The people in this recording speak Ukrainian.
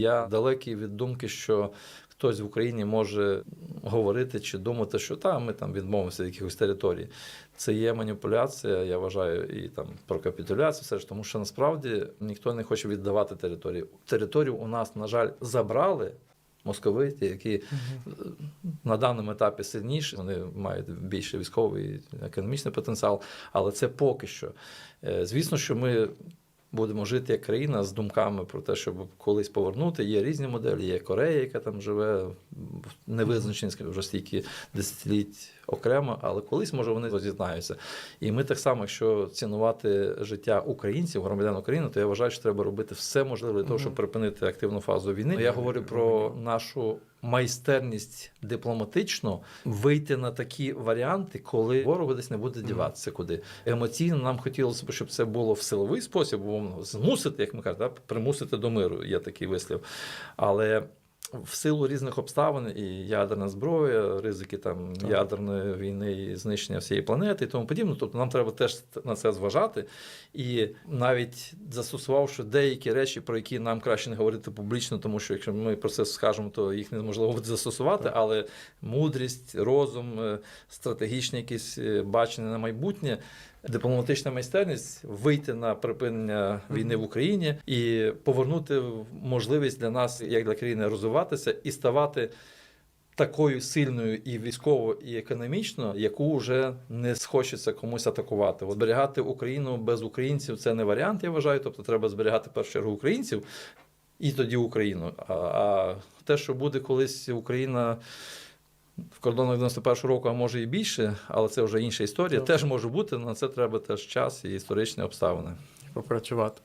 Я далекий від думки, що хтось в Україні може говорити чи думати, що та ми там відмовимося від якихось територій. Це є маніпуляція, я вважаю, і там про капітуляцію, все ж тому, що насправді ніхто не хоче віддавати територію. Територію у нас, на жаль, забрали. Московиті, які е, на даному етапі сильніші, вони мають більше військовий і економічний потенціал, але це поки що. Е, Звісно, що ми будемо жити як країна з думками про те, щоб колись повернути. Є різні моделі, є Корея, яка там живе невизначеність вже стільки десятиліть окремо, але колись може вони роз'єднаються. І ми так само, якщо цінувати життя українців, громадян України, то я вважаю, що треба робити все можливе для того, щоб припинити активну фазу війни. Я говорю про нашу майстерність дипломатично вийти на такі варіанти, коли ворогу десь не буде діватися куди. Емоційно нам хотілося б, щоб це було в силовий спосіб, умовно, змусити, як ми кажемо, примусити до миру. Є такий вислів. Але в силу різних обставин і ядерна зброя, ризики там Так. ядерної війни і знищення всієї планети і тому подібне. Тобто нам треба теж на це зважати. І навіть застосувавши деякі речі, про які нам краще не говорити публічно, тому що якщо ми про це скажемо, то їх неможливо буде застосувати. Так. Але мудрість, розум, е, стратегічні якісь е, бачення на майбутнє. Дипломатична майстерність вийти на припинення війни в Україні і повернути можливість для нас, як для країни, розвиватися і ставати такою сильною і військово, і економічно, яку вже не схочеться комусь атакувати. От зберігати Україну без українців це не варіант, я вважаю. Тобто треба зберігати в першу чергу українців і тоді Україну. А, а те, що буде колись Україна. В кордонах 91 року, а може і більше, але це вже інша історія. Так. Теж може бути, але на це треба теж час і історичні обставини. попрацювати.